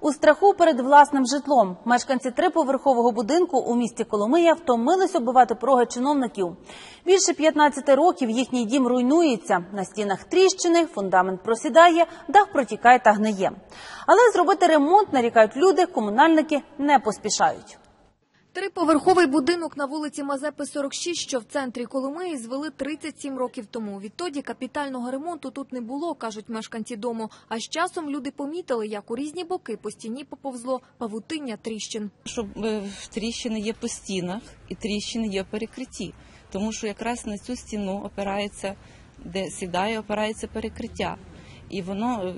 У страху перед власним житлом мешканці триповерхового будинку у місті Коломия втомились оббивати проги чиновників. Більше 15 років їхній дім руйнується. На стінах тріщини, фундамент просідає, дах протікає та гниє. Але зробити ремонт, нарікають люди, комунальники не поспішають. Триповерховий будинок на вулиці Мазепи 46, що в центрі Коломиї, звели 37 років тому. Відтоді капітального ремонту тут не було, кажуть мешканці дому. А з часом люди помітили, як у різні боки по стіні поповзло павутиння тріщин. що е, тріщини є по стінах і тріщини є перекритті. Тому що якраз на цю стіну опирається, де сідає, опирається перекриття. І воно е,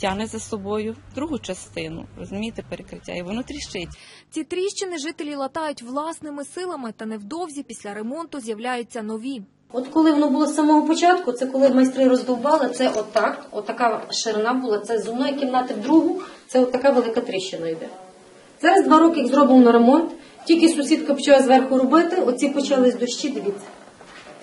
тягне за собою другу частину, розумієте, перекриття, і воно тріщить. Ці тріщини жителі латають власними силами, та невдовзі після ремонту з'являються нові. От коли воно було з самого початку, це коли майстри роздовбали, це отак, отака ширина була, це з одної кімнати в другу, це от така велика тріщина йде. Зараз два роки як зроблено ремонт, тільки сусідка почала зверху робити, оці почались дощі, дивіться.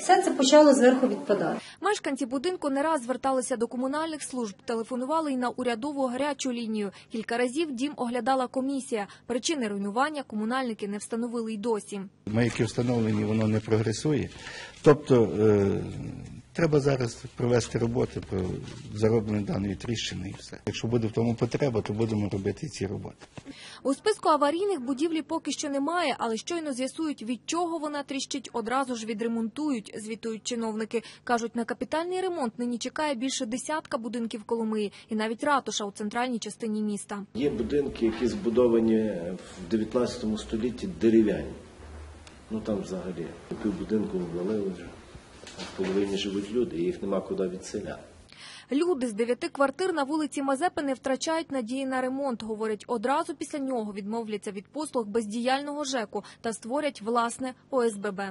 Все це почало зверху відпадати. Мешканці будинку не раз зверталися до комунальних служб, телефонували й на урядову гарячу лінію. Кілька разів дім оглядала комісія. Причини руйнування комунальники не встановили й досі. маяки встановлені, воно не прогресує. Тобто е, треба зараз провести роботи про зароблення даної тріщини і все. Якщо буде в тому потреба, то будемо робити ці роботи. У списку аварійних будівлі поки що немає, але щойно з'ясують, від чого вона тріщить, одразу ж відремонтують, звітують чиновники. Кажуть, на капітальний ремонт нині чекає більше десятка будинків Коломиї і навіть ратуша у центральній частині міста. Є будинки, які збудовані в 19 столітті дерев'яні. Ну там взагалі півбудинку обвалили вже. В половині живуть люди, і їх нема куди відселяти. Люди з дев'яти квартир на вулиці Мазепи не втрачають надії на ремонт. Говорять, одразу після нього відмовляться від послуг бездіяльного ЖЕКу та створять власне ОСББ.